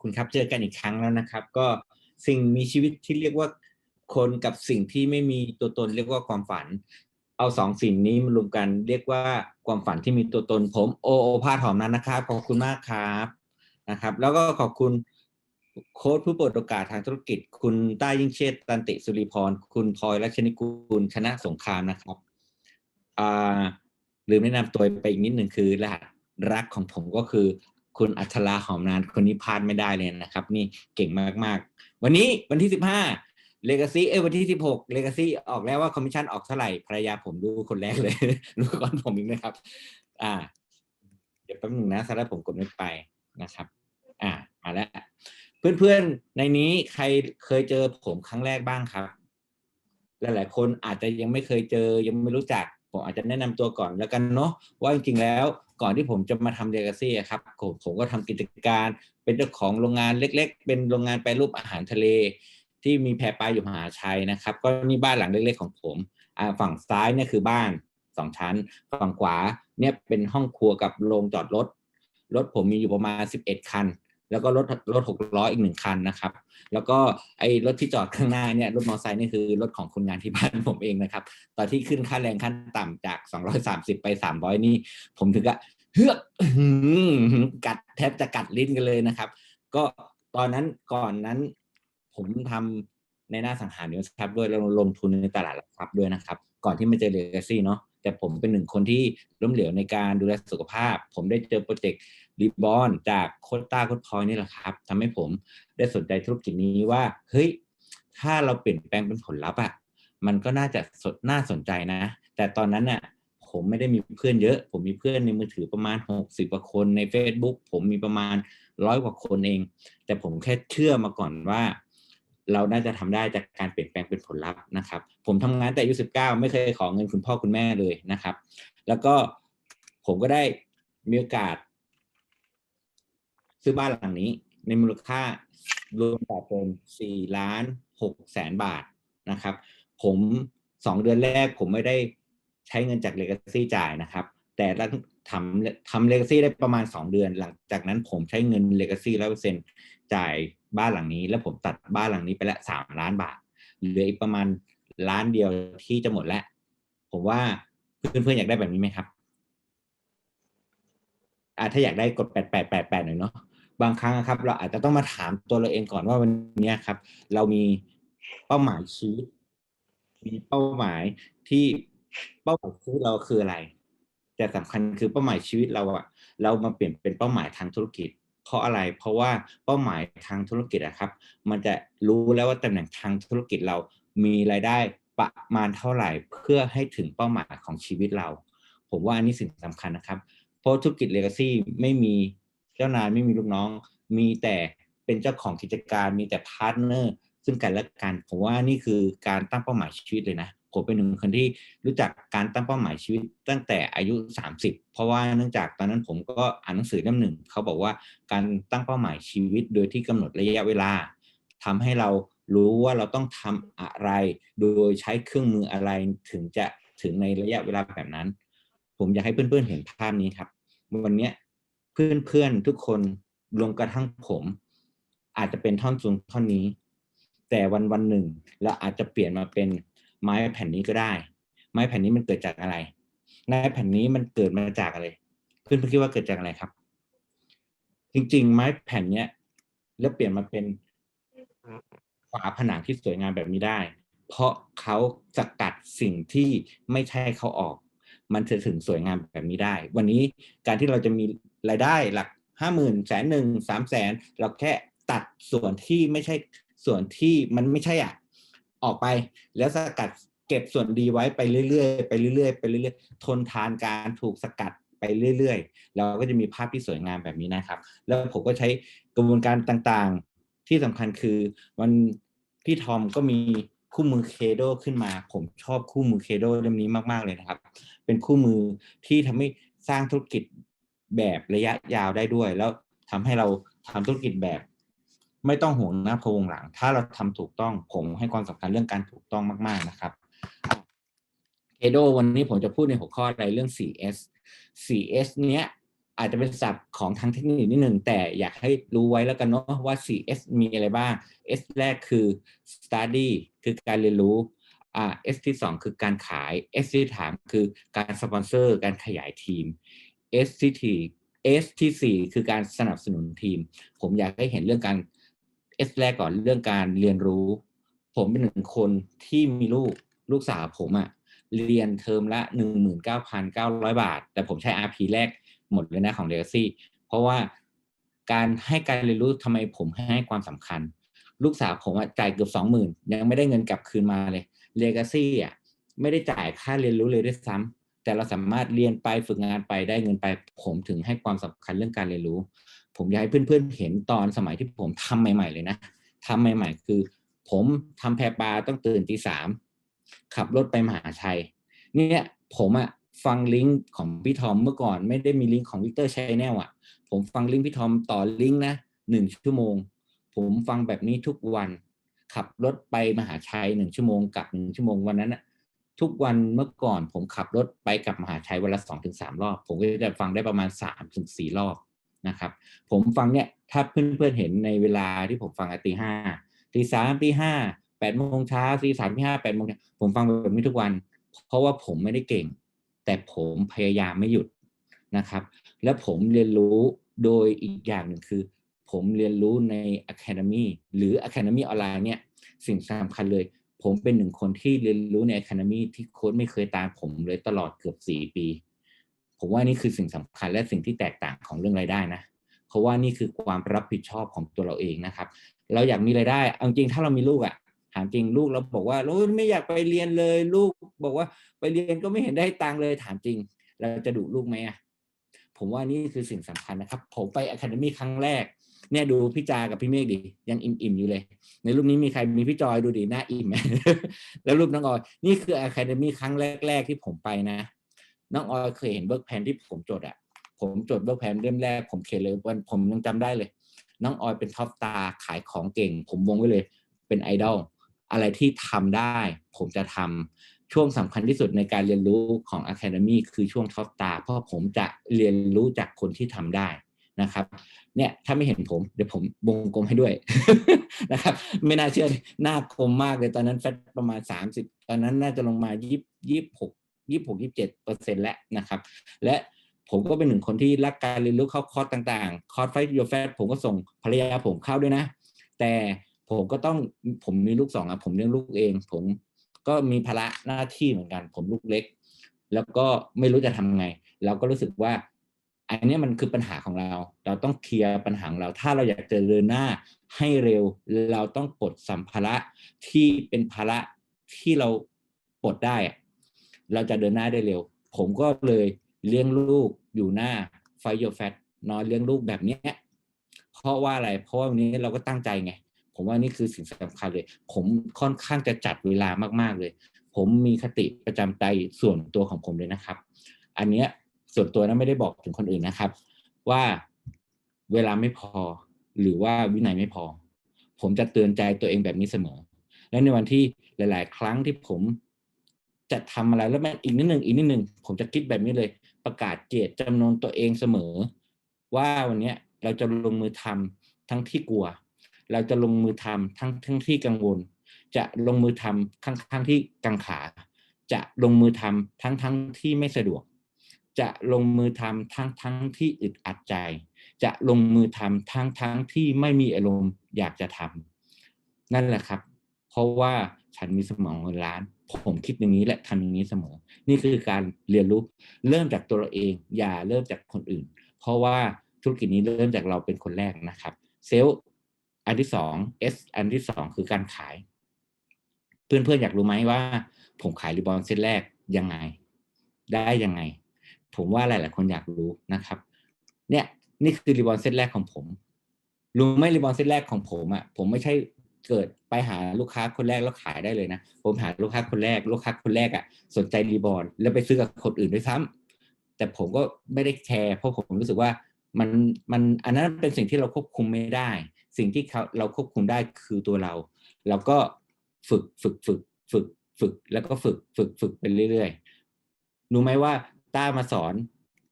คุณครับเจอกันอีกครั้งแล้วนะครับ ก็สิ่งมีชีวิตที่เรียกว่าคนกับสิ่งที่ไม่มีตัวตนเรียกว่าความฝัน เอาสองสิ่งนี้มารวมกันเรียกว่าความฝันที่มีตัวตนผมโอโอภาสหอมนั้นนะครับ ขอบคุณมากครับนะครับ แล้วก็ขอบคุณโค้ชผู้เปิดโอกาสทางธุรกิจ คุณต้ายิ่งเชษตันติสุริพร คุณพลอยรัชนิกุลชนะสงครามนะครับอ่าลืมแนะนำตัวไปอีกนิดหนึ่งคือรหัสรักของผมก็คือ คุณอัชราหอมนานคนนี้พลาดไม่ได้เลยนะครับ นี่เก่งมากๆ วันนี้วันที่สิบห้าเลกาซีเอ้วันที่สิบหกเลกาซีออกแล้วว่าคอมมิชชั่นออกเท่าไหร่ภรรยาผมรู้คนแรกเลย รู้ก่อนผมอีกนะครับ อ่า เดี๋ยวแป๊บนึงนะสไลด์ผมกดไม่ไปนะครับ อ่ามาแล้ว เพื่อนๆในนี้ใครเคยเจอผมครั้งแรกบ้างครับหลายๆคนอาจจะยังไม่เคยเจอยังไม่รู้จักผมอาจจะแนะนำตัวก่อนแล้วกันเนาะว่าจริงๆแล้ว ก่อนที่ผมจะมาทำเลกาซี่ครับผมผมก็ทำกิจการ เป็นเจ้าของโรงงานเล็ก ๆ เป็นโรงงานแปรรูปอาหารทะเล ที่มีแพรปลาอยู่มหาชัยนะครับ ก็นี่บ้านหลังเล็กๆของผมฝั่งซ้ายเนี่ยคือบ้านสองชั้น ฝั่งขวาเนี่ยเป็นห้องครัวกับโรงจอดรถรถผมมีอยู่ประมาณ 11 คัน แล้วก็รถรถหกล้ออีกหนึ่งคันนะครับ แล้วก็ไอ้รถที่จอดข้างหน้าเนี่ยรถมอเตอร์ไซค์นี่คือรถของคนงานที่บ้านผมเองนะครับ ตอนที่ขึ้นค่าแรงขั้นต่ำจาก 230 ไป 300 นี่ ผมถึงกับเฮือกอื้อหือกัดแทบจะกัดลิ้นกันเลยนะครับ ก็ตอนนั้นก่อนนั้น ผมทำในหน้าสังหารนิวส์ครับด้วยแล้วลงทุนในตลาดหลักทรัพย์ด้วยนะครับ ก่อนที่มาเจอเลกาซี่เนาะแต่ผมเป็นหนึ่งคนที่ล้มเหลวในการดูแลสุขภาพ ผมได้เจอโปรเจกต์ รีบอนจากโคตต้าโคตพอยนี่แหละครับทำให้ผมได้สนใจธุรกิจนี้ว่า เฮ้ย ถ้าเราเปลี่ยนแปลงเป็นผลลัพธ์อะมันก็น่าจะสดน่าสนใจนะ แต่ตอนนั้นน่ะผมไม่ได้มีเพื่อนเยอะ ผมมีเพื่อนในมือถือประมาณ 60กว่าคนใน Facebook ผมมีประมาณร้อยกว่าคนเอง แต่ผมแค่เชื่อมาก่อนว่า เราน่าจะทำได้จากการเปลี่ยนแปลงเป็นผลลัพธ์นะครับ ผมทำงานแต่อายุ19 ไม่เคยขอเงินคุณพ่อคุณแม่เลยนะครับ แล้วก็ผมก็ได้มีโอกาส ซื้อบ้านหลังนี้ ในมูลค่ารวมต่อเป็น4ล้าน6แสนบาทนะครับ ผมสองเดือนแรกผมไม่ได้ใช้เงินจากเลกาซี่จ่ายนะครับ แต่ทำทำเลกาซี่ได้ประมาณ 2 เดือน หลังจากนั้นผมใช้เงินเลกาซี่ร้อยเปอร์เซ็นจ่ายบ้านหลังนี้ แล้วผมตัดบ้านหลังนี้ไปละสามล้านบาทเหลืออีกประมาณล้านเดียวที่จะหมดแล้ว ผมว่าเพื่อนๆอยากได้แบบนี้ไหมครับอ่าถ้าอยากได้กดแปดแปดแปดแปดหน่อยเนาะ บางครั้งครับ เราอาจจะต้องมาถามตัวเราเองก่อนว่าวันนี้ครับ เรามีเป้าหมายชีวิตมีเป้าหมายที่เป้าหมายชีวิตเราคืออะไร แต่สำคัญคือเป้าหมายชีวิตเราอะเรามาเปลี่ยนเป็นเป้าหมายทางธุรกิจ เพราะอะไร เพราะว่าเป้าหมายทางธุรกิจอะครับ มันจะรู้แล้วว่าตำแหน่งทางธุรกิจเรามีรายได้ประมาณเท่าไหร่เพื่อให้ถึงเป้าหมายของชีวิตเรา ผมว่าอันนี้สิ่งสำคัญนะครับ เพราะธุรกิจเลกาซี่ไม่มี จ้านายไม่มีลูกน้อง มีแต่เป็นเจ้าของกิจการมีแต่พาร์ทเนอร์ซึ่งกันและกันผมว่านี่คือการตั้งเป้าหมายชีวิตเลยนะผมเป็นหนึ่งคนที่รู้จักการตั้งเป้าหมายชีวิตตั้งแต่อายุ 30 เพราะว่าเนื่องจากตอนนั้นผมก็อ่านหนังสือเล่มหนึ่งเขาบอกว่าการตั้งเป้าหมายชีวิตโดยที่กำหนดระยะเวลาทำให้เรารู้ว่าเราต้องทำอะไร โดยใช้เครื่องมืออะไรถึงจะถึงในระยะเวลาแบบนั้น ผมอยากให้เพื่อนๆเห็นภาพนี้ครับ วันนี้ เพื่อนๆทุกคนรวมกระทั่งผม อาจจะเป็นท่อนสูงท่อนนี้ แต่วันวันหนึ่งเราอาจจะเปลี่ยนมาเป็นไม้แผ่นนี้ก็ได้ ไม้แผ่นนี้มันเกิดจากอะไรไม้แผ่นนี้มันเกิดมาจากอะไรเพื่อนๆคิดว่าเกิดจากอะไรครับ จริง ๆ ไม้แผ่นเนี้ยแล้วเปลี่ยนมาเป็นฝาผนังที่สวยงามแบบนี้ได้ เพราะเขาสกัดสิ่งที่ไม่ใช่เขาออก มันจะถึงสวยงามแบบนี้ได้ วันนี้การที่เราจะมี รายได้หลักห้าหมื่นแสนหนึ่งสามแสนเราแค่ตัดส่วนที่ไม่ใช่ส่วนที่มันไม่ใช่อะออกไปแล้วสกัดเก็บส่วนดีไว้ไปเรื่อยๆไปเรื่อยๆไปเรื่อยๆทนทานการถูกสกัดไปเรื่อยๆ เราก็จะมีภาพที่สวยงามแบบนี้นะครับ แล้วผมก็ใช้กระบวนการต่างๆ ที่สำคัญคือวันพี่ทอมก็มีคู่มือเคโดขึ้นมา ผมชอบคู่มือเคโดเล่มนี้มากๆเลยนะครับ เป็นคู่มือที่ทำให้สร้างธุรกิจ แบบระยะยาวได้ด้วย แล้วทำให้เราทำธุรกิจแบบ ไม่ต้องห่วงหน้าพวงหลัง ถ้าเราทำถูกต้องผมให้ความสำคัญเรื่องการถูกต้องมาก ๆนะครับเคโดวันนี้ผมจะพูดในหัวข้ออะไรเรื่อง 4S 4S เนี้ยอาจจะเป็นศัพท์ของทางเทคนิคนิดหนึ่งแต่อยากให้รู้ไว้แล้วกันเนาะว่า 4S มีอะไรบ้าง S แรกคือ study คือการเรียนรู้อ่า S ที่ 2 คือการขาย S ที่สามคือการสปอนเซอร์ การขยายทีม S ที่สี่ S ที่สี่คือการสนับสนุนทีม ผมอยากให้เห็นเรื่องการ S แรกก่อนเรื่องการเรียนรู้ ผมเป็นหนึ่งคนที่มีลูกลูกสาวผมอะเรียนเทอมละ19,900บาท แต่ผมใช้ RP แรกหมดเลยนะของ Legacy เพราะว่าการให้การเรียนรู้ทำไมผมให้ความสำคัญ ลูกสาวผมอะจ่ายเกือบ20,000ยังไม่ได้เงินกลับคืนมาเลย Legacy อะไม่ได้จ่ายค่าเรียนรู้เลยด้วยซ้ำ แต่เราสามารถเรียนไปฝึกงานไปได้เงินไป ผมถึงให้ความสำคัญเรื่องการเรียนรู้ ผมอยากให้เพื่อนๆเห็นตอนสมัยที่ผมทำใหม่ ๆ เลยนะทำใหม่ ๆ คือ ผมทำแพปลาต้องตื่นตีสามขับรถไปมหาชัย เนี่ยผมอะฟังลิงก์ของพี่ทอมเมื่อก่อนไม่ได้มีลิงก์ของวิกเตอร์ชัยแนลอะผมฟังลิงก์พี่ทอมต่อลิงก์นะหนึ่งชั่วโมง ผมฟังแบบนี้ทุกวัน ขับรถไปมหาชัยหนึ่งชั่วโมงกลับหนึ่งชั่วโมงวันนั้นอะ ทุกวันเมื่อก่อนผมขับรถไปกับมหาชัยวันละสองถึงสามรอบ ผมก็จะฟังได้ประมาณสามถึงสี่รอบนะครับ ผมฟังเนี่ยถ้าเพื่อนๆเห็นในเวลาที่ผมฟังตีห้าตีสามตีห้าแปดโมงเช้าตีสามตีห้าแปดโมงผมฟังแบบนี้ทุกวัน เพราะว่าผมไม่ได้เก่ง แต่ผมพยายามไม่หยุดนะครับ และผมเรียนรู้โดยอีกอย่างหนึ่งคือ ผมเรียนรู้ใน Academy หรือ Academy ออนไลน์เนี่ยสิ่งสำคัญเลย ผมเป็นหนึ่งคนที่เรียนรู้ใน Academy ที่โค้ดไม่เคยตามผมเลยตลอดเกือบสี่ปี ผมว่านี่คือสิ่งสำคัญและสิ่งที่แตกต่างของเรื่องรายได้นะ เพราะว่านี่คือความรับผิดชอบของตัวเราเองนะครับ เราอยากมีรายได้เอาจริงถ้าเรามีลูกอะ่ะถามจริงลูกเราบอกว่าลูกไม่อยากไปเรียนเลย ลูกบอกว่าไปเรียนก็ไม่เห็นได้ตังเลยถามจริง เราจะดุลูกไหมอะผมว่านี่คือสิ่งสำคัญนะครับ ผมไปอะคาเดมี่ครั้งแรก เนี่ยดูพี่จากับพี่เมฆดิยังอิ่มๆอยู่เลย ในรูปนี้มีใครมีพี่จอยดูดิหน้าอิ่มไหมแล้วรูปน้องออยนี่คืออะคาเดมี่ครั้งแรก ๆ ที่ผมไปนะ น้องออยเคยเห็นเบิร์กแพนที่ผมจดอะผมจดเบิร์กแพนเล่มแรกผมเขียนเลยวันผมยังจำได้เลย น้องออยเป็นท็อปตาขายของเก่ง ผมวงไว้เลย เป็นไอดอลอะไรที่ทำได้ ผมจะทำช่วงสำคัญที่สุดในการเรียนรู้ของ Academy คือช่วงท็อปตาเพราะผมจะเรียนรู้จากคนที่ทำได้ นะครับเนี่ยถ้าไม่เห็นผมเดี๋ยวผมวงกลมให้ด้วยนะครับ ไม่น่าเชื่อหน้าคมมากเลยตอนนั้นแฟตประมาณ 30 ตอนนั้นน่าจะลงมายี่ยี่หกยี่หกยี่เจ็ดเปอร์เซ็นต์แล้วนะครับ และผมก็เป็นหนึ่งคนที่รักการเรียนรู้เข้าคอร์สต่างๆ คอร์สไฟโยแฟตผมก็ส่งภรรยาผมเข้าด้วยนะ แต่ผมก็ต้องผมมีลูกสองอะผมเลี้ยงลูกเอง ผมก็มีภาระหน้าที่เหมือนกัน ผมลูกเล็ก แล้วก็ไม่รู้จะทำไง เราก็รู้สึกว่า อันนี้มันคือปัญหาของเรา เราต้องเคลียร์ปัญหาของเรา ถ้าเราอยากจะเดินหน้าให้เร็ว เราต้องปลดสัมภาระที่เป็นภาระที่เราปลดได้ เราจะเดินหน้าได้เร็ว ผมก็เลยเลี้ยงลูกอยู่หน้าไฟโยแฟตนอนเลี้ยงลูกแบบนี้เพราะว่าอะไร เพราะว่าวันนี้เราก็ตั้งใจไง ผมว่านี่คือสิ่งสำคัญเลย ผมค่อนข้างจะจัดเวลามาก ๆเลย ผมมีคติประจำใจส่วนตัวของผมเลยนะครับ อันเนี้ย ส่วนตัวนั้นไม่ได้บอกถึงคนอื่นนะครับ ว่าเวลาไม่พอหรือว่าวินัยไม่พอ ผมจะเตือนใจตัวเองแบบนี้เสมอ และในวันที่หลาย ๆ ครั้งที่ผมจะทำอะไรแล้วมันอีกนิดหนึ่งอีกนิดหนึ่งผมจะคิดแบบนี้เลย ประกาศเจตจำนวนตัวเองเสมอ ว่าวันนี้เราจะลงมือทำทั้งที่กลัว เราจะลงมือทำทั้งทั้งที่กังวล จะลงมือทำทั้งทั้งที่กังขา จะลงมือทำทั้งทั้งที่ไม่สะดวก จะลงมือทำทั้งทั้งที่อึดอัดใจ จะลงมือทำทั้งทั้งที่ไม่มีอารมณ์อยากจะทำนั่นแหละครับ เพราะว่าฉันมีสมองเงินล้าน ผมคิดอย่างนี้และทำอย่างนี้เสมอ นี่คือการเรียนรู้เริ่มจากตัวเราเอง อย่าเริ่มจากคนอื่น เพราะว่าธุรกิจนี้เริ่มจากเราเป็นคนแรกนะครับ เซลล์อันที่สอง S อันที่สองคือการขาย เพื่อนๆอยากรู้ไหมว่า ผมขายรีบอนเซตแรกยังไง ได้ยังไง ผมว่าหลาย ๆ คนอยากรู้นะครับ เนี่ยนี่คือรีบอนเซตแรกของผม รู้ไหมรีบอนเซตแรกของผมอะ่ะผมไม่ใช่เกิดไปหาลูกค้าคนแรกแล้วขายได้เลยนะ ผมหาลูกค้าคนแรก ลูกค้าคนแรกอะ่ะ สนใจรีบอนแล้วไปซื้อกับคนอื่นด้วยซ้ำแต่ผมก็ไม่ได้แคร์เพราะผมรู้สึกว่ามันมันอันนั้นเป็นสิ่งที่เราควบคุมไม่ได้ สิ่งที่เขาเราควบคุมได้คือตัวเรา เราก็ฝึกฝึกฝึกฝึกฝึกแล้วก็ฝึกฝึกฝึกไปเรื่อยๆรู้ไหมว่า ต้ามาสอน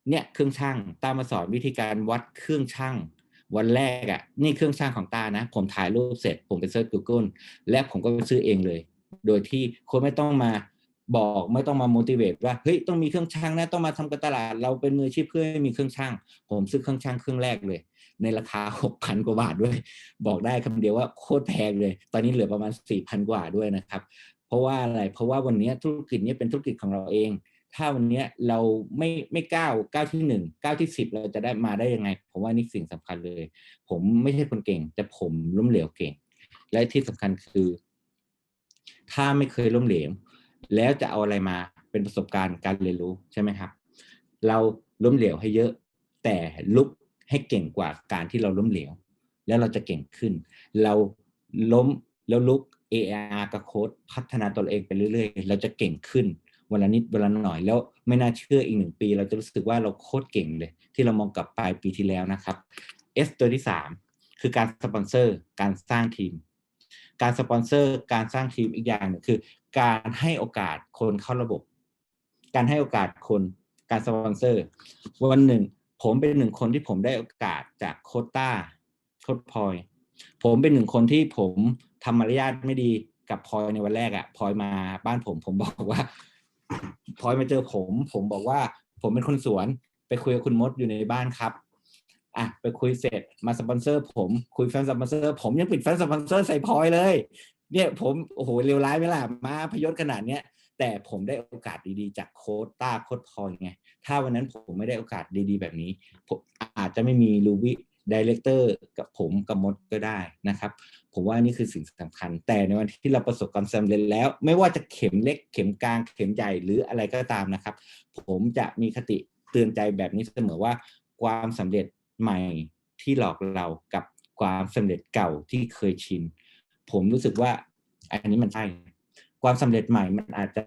เนี่ยเครื่องช่างตามาสอนวิธีการวัดเครื่องช่าง วันแรกอะ่ะนี่เครื่องช่างของตานะ ผมถ่ายรูปเสร็จ ผมไปเซิร์ช Google และผมก็ไปซื้อเองเลย โดยที่คนไม่ต้องมาบอกไม่ต้องมา motivate ว่าเฮ้ยต้องมีเครื่องช่างนะต้องมาทำการตลาด เราเป็นมืออาชีพเพื่อให้มีเครื่องช่าง ผมซื้อเครื่องช่างเครื่องแรกเลย ในราคาหกพันกว่าบาทด้วย บอกได้คำเดียวว่าโคตรแพงเลย ตอนนี้เหลือประมาณสี่พันกว่าด้วยนะครับ เพราะว่าอะไรเพราะว่าวันนี้ธุรกิจนี้เป็นธุรกิจของเราเอง ถ้าวันนี้เราไม่ไม่ก้าวก้าวที่หนึ่งก้าวที่สิบเราจะได้มาได้ยังไง ผมว่านี่สิ่งสำคัญเลย ผมไม่ใช่คนเก่ง แต่ผมล้มเหลวเก่ง และที่สำคัญคือ ถ้าไม่เคยล้มเหลว แล้วจะเอาอะไรมาเป็นประสบการณ์การเรียนรู้ใช่ไหมครับ เราล้มเหลวให้เยอะ แต่ลุกให้เก่งกว่าการที่เราล้มเหลว แล้วเราจะเก่งขึ้น เราล้มแล้วลุก AR กับโค้ดพัฒนาตัวเองไปเรื่อยๆ เราจะเก่งขึ้น วันละนิดวันละหน่อยแล้วไม่น่าเชื่ออีกหนึ่งปี เราจะรู้สึกว่าเราโคตรเก่งเลย ที่เรามองกลับปลายปีที่แล้วนะครับ S ตัวที่สามคือการสปอนเซอร์การสร้างทีม การสปอนเซอร์การสร้างทีมอีกอย่างหนึ่งคือ การให้โอกาสคนเข้าระบบ การให้โอกาสคนการสปอนเซอร์ วันหนึ่ง ผมเป็นหนึ่งคนที่ผมได้โอกาสจากโคต้าโคดพอยผมเป็นหนึ่งคนที่ผมทำมารยาทไม่ดีกับพลอยในวันแรกอะพลอยมาบ้านผมผมบอกว่า พลอยมาเจอผม ผมบอกว่า ผมเป็นคนสวน ไปคุยกับคุณมดอยู่ในบ้านครับอะไปคุยเสร็จมาสปอนเซอร์ผมคุยแฟนสปอนเซอร์ผมยังปิดแฟนสปอนเซอร์ใส่พลอยเลย เนี่ยผมโอ้โหเลวร้ายไหมล่ะมาพยศขนาดเนี้ยแต่ผมได้โอกาสดีๆ จากโค้ดต้าโค้ดพลอยไงถ้าวันนั้นผมไม่ได้โอกาสดีๆ แบบนี้ ผมอาจจะไม่มีลูวิ ดีเลกเตอร์กับผมกับมดก็ได้นะครับ ผมว่านี่คือสิ่งสำคัญ แต่ในวันที่เราประสบความสำเร็จแล้ว ไม่ว่าจะเข็มเล็กเข็มกลางเข็มใหญ่หรืออะไรก็ตามนะครับ ผมจะมีคติเตือนใจแบบนี้เสมอว่าความสำเร็จใหม่ที่หลอกเรากับความสำเร็จเก่าที่เคยชิน ผมรู้สึกว่าอันนี้มันใช่ความสำเร็จใหม่มันอาจจะ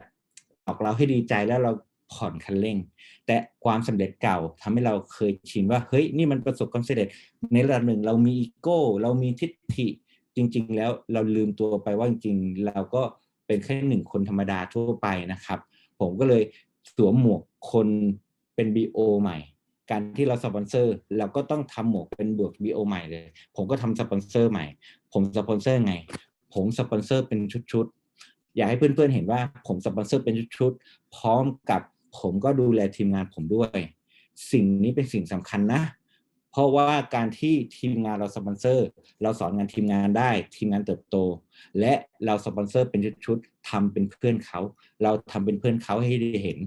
หลอกเราให้ดีใจแล้วเรา ผ่อนคันเร่ง แต่ความสำเร็จเก่าทำให้เราเคยชินว่าเฮ้ยนี่มันประสบความสำเร็จในระดับหนึ่งเรามีอีโก้ เรามีทิฏฐิจริง ๆ แล้วเราลืมตัวไปว่าจริงๆ เราก็เป็นแค่หนึ่งคนธรรมดาทั่วไปนะครับ ผมก็เลยสวมหมวกคนเป็น BO ใหม่ การที่เราสปอนเซอร์เราก็ต้องทำหมวกเป็นบวก BO ใหม่เลย ผมก็ทำสปอนเซอร์ใหม่ ผมสปอนเซอร์ไง ผมสปอนเซอร์เป็นชุดๆอยากให้เพื่อนๆเห็นว่าผมสปอนเซอร์เป็นชุดๆพร้อมกับ ผมก็ดูแลทีมงานผมด้วย สิ่งนี้เป็นสิ่งสำคัญนะ เพราะว่าการที่ทีมงานเราสปอนเซอร์ เราสอนงานทีมงานได้ ทีมงานเติบโต และเราสปอนเซอร์เป็นชุดๆทำเป็นเพื่อนเขา เราทำเป็นเพื่อนเขาให้ได้เห็น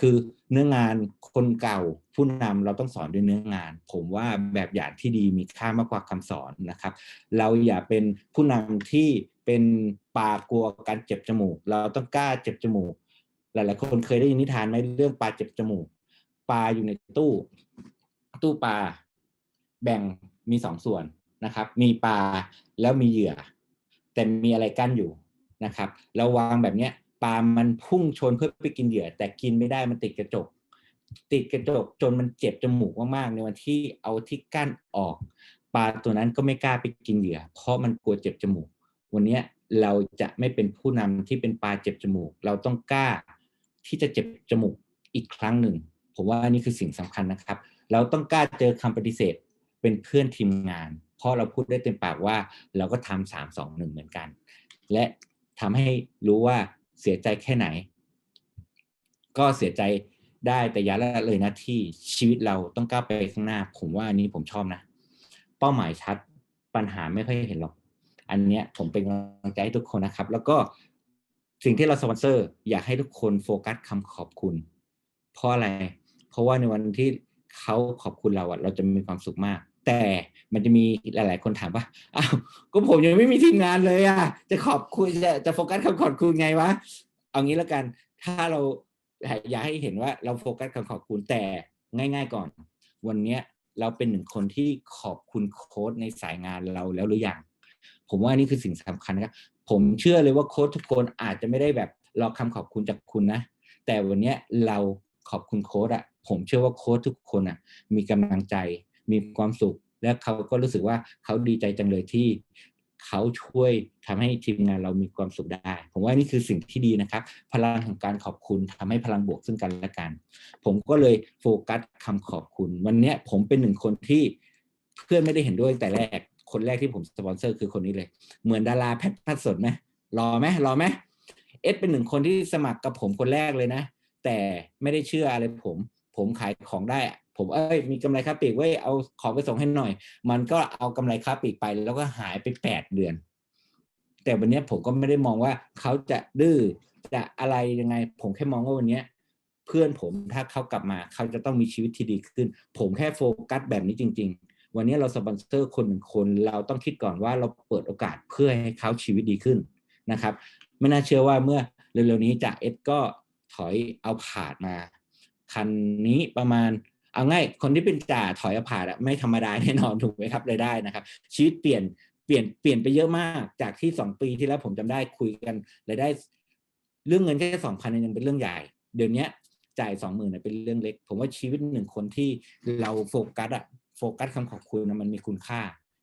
คือเนื้องานคนเก่าผู้นำเราต้องสอนด้วยเนื้องาน ผมว่าแบบอย่างที่ดีมีค่ามากกว่าคำสอนนะครับ เราอย่าเป็นผู้นำที่เป็นปากกลัวการเจ็บจมูก เราต้องกล้าเจ็บจมูก หลาย ๆ คนเคยได้ยินนิทานไหมเรื่องปลาเจ็บจมูกปลาอยู่ในตู้ ตู้ปลาแบ่งมีสองส่วนนะครับ มีปลาแล้วมีเหยื่อ แต่มีอะไรกั้นอยู่นะครับเราวางแบบเนี้ยปลามันพุ่งชนเพื่อไปกินเหยื่อ แต่กินไม่ได้มันติดกระจก ติดกระจกจนมันเจ็บจมูกมากๆในวันที่เอาที่กั้นออก ปลาตัวนั้นก็ไม่กล้าไปกินเหยื่อ เพราะมันกลัวเจ็บจมูก วันนี้เราจะไม่เป็นผู้นำที่เป็นปลาเจ็บจมูก เราต้องกล้า ที่จะเจ็บจมูกอีกครั้งหนึ่ง ผมว่านี่คือสิ่งสำคัญนะครับ เราต้องกล้าเจอคำปฏิเสธเป็นเพื่อนทีมงาน เพราะเราพูดได้เต็มปากว่าเราก็ทำสามสองหนึ่งเหมือนกัน และทำให้รู้ว่าเสียใจแค่ไหน ก็เสียใจได้แต่อย่าละเลยนะที่ชีวิตเราต้องก้าวไปข้างหน้า ผมว่าอันนี้ผมชอบนะ เป้าหมายชัดปัญหาไม่ค่อยเห็นหรอก อันเนี้ยผมเป็นกำลังใจให้ทุกคนนะครับ แล้วก็ สิ่งที่เราสปอนเซอร์อยากให้ทุกคนโฟกัสคำขอบคุณ เพราะอะไร เพราะว่าในวันที่เขาขอบคุณเราอะเราจะมีความสุขมาก แต่มันจะมีหลาย ๆ คนถามว่าอ้าวก็ผมยังไม่มีทีมงานเลยอะจะขอบคุณจะจะโฟกัสคำขอบคุณไงวะเอางี้แล้วกัน ถ้าเราอยากให้เห็นว่าเราโฟกัสคำขอบคุณแต่ง่าย ๆ ก่อน วันเนี้ยเราเป็นหนึ่งคนที่ขอบคุณโค้ดในสายงานเราแล้วหรือยังผมว่านี่คือสิ่งสำคัญนะครับ ผมเชื่อเลยว่าโค้ดทุกคนอาจจะไม่ได้แบบรอคำขอบคุณจากคุณนะ แต่วันนี้เราขอบคุณโค้ดอะผมเชื่อว่าโค้ดทุกคนอะมีกำลังใจ มีความสุข และเขาก็รู้สึกว่าเขาดีใจจังเลยที่เขาช่วยทำให้ทีมงานเรามีความสุขได้ ผมว่านี่คือสิ่งที่ดีนะครับ พลังของการขอบคุณทำให้พลังบวกซึ่งกันและกัน ผมก็เลยโฟกัสคำขอบคุณ วันนี้ผมเป็นหนึ่งคนที่เพื่อนไม่ได้เห็นด้วยแต่แรก คนแรกที่ผมสปอนเซอร์คือคนนี้เลย เหมือนดาราแพทย์พัดสดไหมรอไหมรอไหมเอสเป็นหนึ่งคนที่สมัครกับผมคนแรกเลยนะ แต่ไม่ได้เชื่ออะไรผม ผมขายของได้ ผมเอ้ยมีกำไรค้าปลีกไว้เอาของไปส่งให้หน่อย มันก็เอากำไรค้าปลีกไป แล้วก็หายไปแปดเดือน แต่วันนี้ผมก็ไม่ได้มองว่าเขาจะดื้อจะอะไรยังไง ผมแค่มองว่าวันนี้เพื่อนผมถ้าเขากลับมา เขาจะต้องมีชีวิตที่ดีขึ้น ผมแค่โฟกัสแบบนี้จริง ๆ วันนี้เราสปอนเซอร์คนหนึ่งคน เราต้องคิดก่อนว่าเราเปิดโอกาสเพื่อให้เขาชีวิตดีขึ้นนะครับ ไม่น่าเชื่อว่าเมื่อเร็วๆนี้จ่าเอ็ดก็ถอยเอาผาดมา คันนี้ประมาณเอาง่ายคนที่เป็นจ่าถอยเอาผาดอะไม่ธรรมดาแน่นอนถูกไหมครับรายได้นะครับ ชีวิตเปลี่ยนเปลี่ยนเปลี่ยนไปเยอะมากจากที่สองปีที่แล้วผมจำได้คุยกันรายได้ เรื่องเงินแค่สองพันยังเป็นเรื่องใหญ่ เดี๋ยวนี้จ่ายสองหมื่นเป็นเรื่องเล็ก ผมว่าชีวิตหนึ่งคนที่เราโฟกัสอะ กัสคำขอบคุณนะมันมีคุณค่า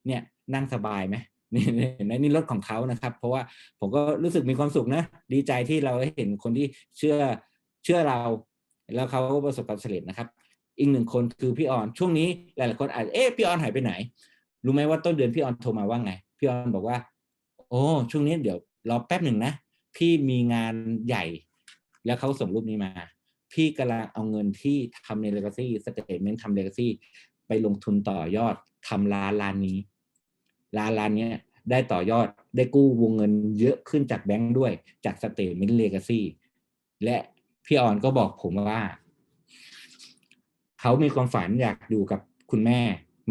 เนี่ยนั่งสบายไหมนี่นี่เห็นไหมนี่รถของเขานะครับ เพราะว่าผมก็รู้สึกมีความสุขนะ ดีใจที่เราได้เห็นคนที่เชื่อเชื่อเรา แล้วเขาก็ประสบความสำเร็จนะครับ อีกหนึ่งคนคือพี่ออนช่วงนี้หลาย ๆ คนอาจจะเอ๊ะพี่ออนหายไปไหน รู้ไหมว่าต้นเดือนพี่ออนโทรมาว่าไง พี่ออนบอกว่า โอ้ช่วงนี้เดี๋ยวรอแป๊บหนึ่งนะพี่มีงานใหญ่ แล้วเขาส่งรูปนี้มา พี่กำลังเอาเงินที่ทำใน Legacy Statement ทำ Legacy ไปลงทุนต่อยอดทำร้านร้านนี้ ร้านร้านเนี้ยได้ต่อยอดได้กู้วงเงินเยอะขึ้นจากแบงค์ด้วยจาก Statement Legacy และพี่ออนก็บอกผมว่า เขามีความฝันอยากอยู่กับคุณแม่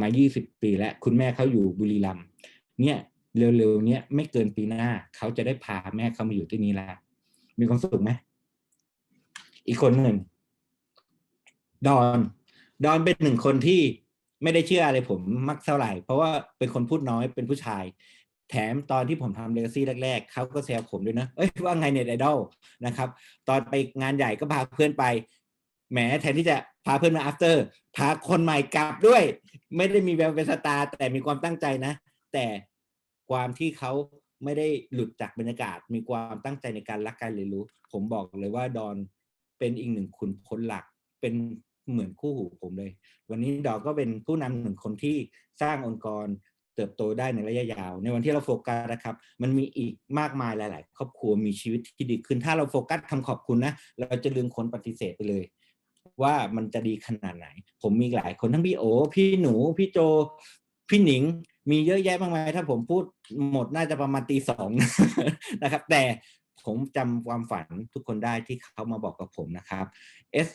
มา 20 ปีแล้วคุณแม่เขาอยู่บุรีรัมย์เนี่ยเร็วๆเนี้ยไม่เกินปีหน้า เขาจะได้พาแม่เขามาอยู่ที่นี่แล้วมีความสุขไหมอีกคนหนึ่งดอน ดอนเป็นหนึ่งคนที่ ไม่ได้เชื่ออะไรผมมักเท่าไหร่ เพราะว่าเป็นคนพูดน้อยเป็นผู้ชาย แถมตอนที่ผมทำเลกซี่แรก ๆเขาก็แซวผมด้วยนะเอ้ยว่าไงเน็ตไอดอลนะครับ ตอนไปงานใหญ่ก็พาเพื่อนไปแหมแทนที่จะพาเพื่อนมา after พาคนใหม่กลับด้วย ไม่ได้มีแววเป็นสตาร์แต่มีความตั้งใจนะ แต่ความที่เขาไม่ได้หลุดจากบรรยากาศ มีความตั้งใจในการรักการเรียนรู้ ผมบอกเลยว่าดอนเป็นอีกหนึ่งคุณพลหลัก เป็น เหมือนคู่หูผมเลย วันนี้ดอกก็เป็นผู้นำหนึ่งคนที่สร้างองค์กรเติบโตได้ในระยะยาว ในวันที่เราโฟกัสนะครับ มันมีอีกมากมายหลาย ๆ ครอบครัวมีชีวิตที่ดีขึ้น ถ้าเราโฟกัสคำขอบคุณนะเราจะลืมคนปฏิเสธไปเลย ว่ามันจะดีขนาดไหน ผมมีหลายคนทั้งพี่โอพี่หนู พี่โจ พี่หนิง มีเยอะแยะมากมาย ถ้าผมพูดหมดน่าจะประมาณตีสองนะครับ แต่ผมจำความฝันทุกคนได้ที่เขามาบอกกับผมนะครับ S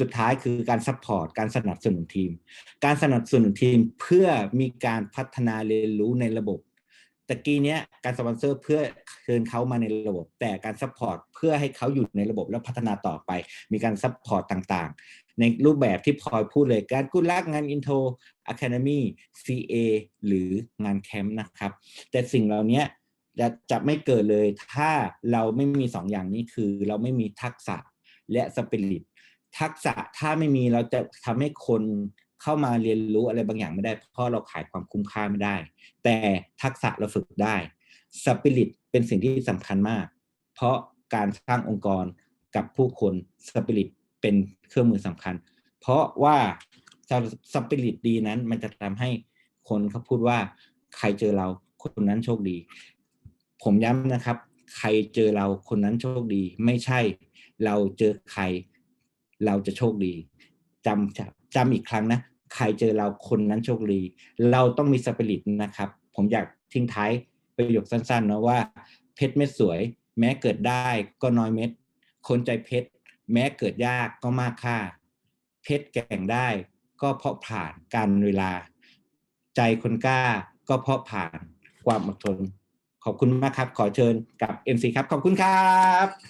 สุดท้ายคือการซัพพอร์ตการสนับสนุนทีม การสนับสนุนทีมเพื่อมีการพัฒนาเรียนรู้ในระบบตะกี้เนี้ยการสปอนเซอร์เพื่อเชิญเขามาในระบบ แต่การซัพพอร์ตเพื่อให้เขาอยู่ในระบบแล้วพัฒนาต่อไป มีการซัพพอร์ตต่างๆ ในรูปแบบที่พลอยพูดเลยการกู้ลักงานอินโทรอะคาเดมี่ CA หรืองานแคมป์นะครับ แต่สิ่งเหล่านี้จะจะไม่เกิดเลยถ้าเราไม่มีสองอย่างนี้คือเราไม่มีทักษะและสปิริต ทักษะถ้าไม่มีเราจะทำให้คนเข้ามาเรียนรู้อะไรบางอย่างไม่ได้ เพราะเราขายความคุ้มค่าไม่ได้ แต่ทักษะเราฝึกได้สปิริตเป็นสิ่งที่สำคัญมาก เพราะการสร้างองค์กรกับผู้คนสปิริตเป็นเครื่องมือสำคัญ เพราะว่าสปิริตดีนั้นมันจะทำให้คนเขาพูดว่าใครเจอเราคนนั้นโชคดี ผมย้ำนะครับ ใครเจอเราคนนั้นโชคดี ไม่ใช่ เราเจอใคร เราจะโชคดีจำจำจำอีกครั้งนะใครเจอเราคนนั้นโชคดี เราต้องมีสปิริตนะครับ ผมอยากทิ้งท้ายประโยคสั้นๆนะว่าเพชรเม็ดสวย แม้เกิดได้ก็น้อยเม็ด คนใจเพชรแม้เกิดยากก็มากค่า เพชรแก่งได้ ก็เพราะผ่านการเวลา ใจคนกล้าก็เพราะผ่านความอดทน ขอบคุณมากครับ ขอเชิญกับ MC ครับ ขอบคุณครับ